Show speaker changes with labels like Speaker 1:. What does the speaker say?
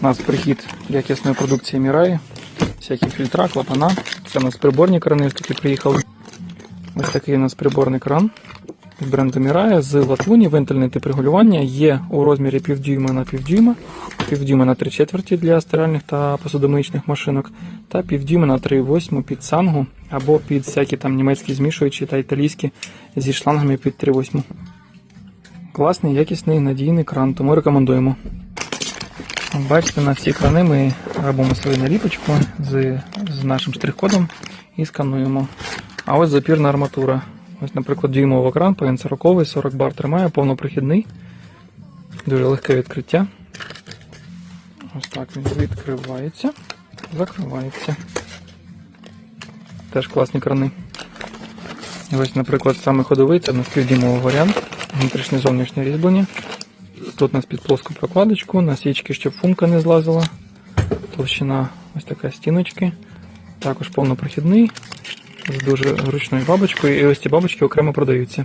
Speaker 1: У нас прихід якісної продукції Міраї, всякі фільтра, клапана. Це у нас приборні крани, ось такі приїхали. Ось такий у нас приборний кран від бренду Мірая з латуні, вентильне тип регулювання є у розмірі півдюйма на півдюйма, півдюйма на 3 четверті для стиральних та посудомиїчних машинок, та півдюйма на 3,8 під сангу або під всякі там німецькі змішуючі та італійські зі шлангами під 3,8. Класний, якісний, надійний кран, тому рекомендуємо. Бачите, на всі крани ми робимо свою наліпочку з, з нашим штрих-кодом і скануємо. А ось запірна арматура. Ось, наприклад, дюймовий кран, пн 40 40 бар тримає, повнопрохідний. Дуже легке відкриття. Ось так він відкривається, закривається. Теж класні крани. І ось, наприклад, саме ходовий це у нас варіант. Внутрішнє зовнішнє різьблення. Тут у нас під плоску прокладочку, насічки, щоб функа не злазила. Толщина ось така стіночки. Також повнопрохідний з дуже ручною бабочкою. І ось ці бабочки окремо продаються.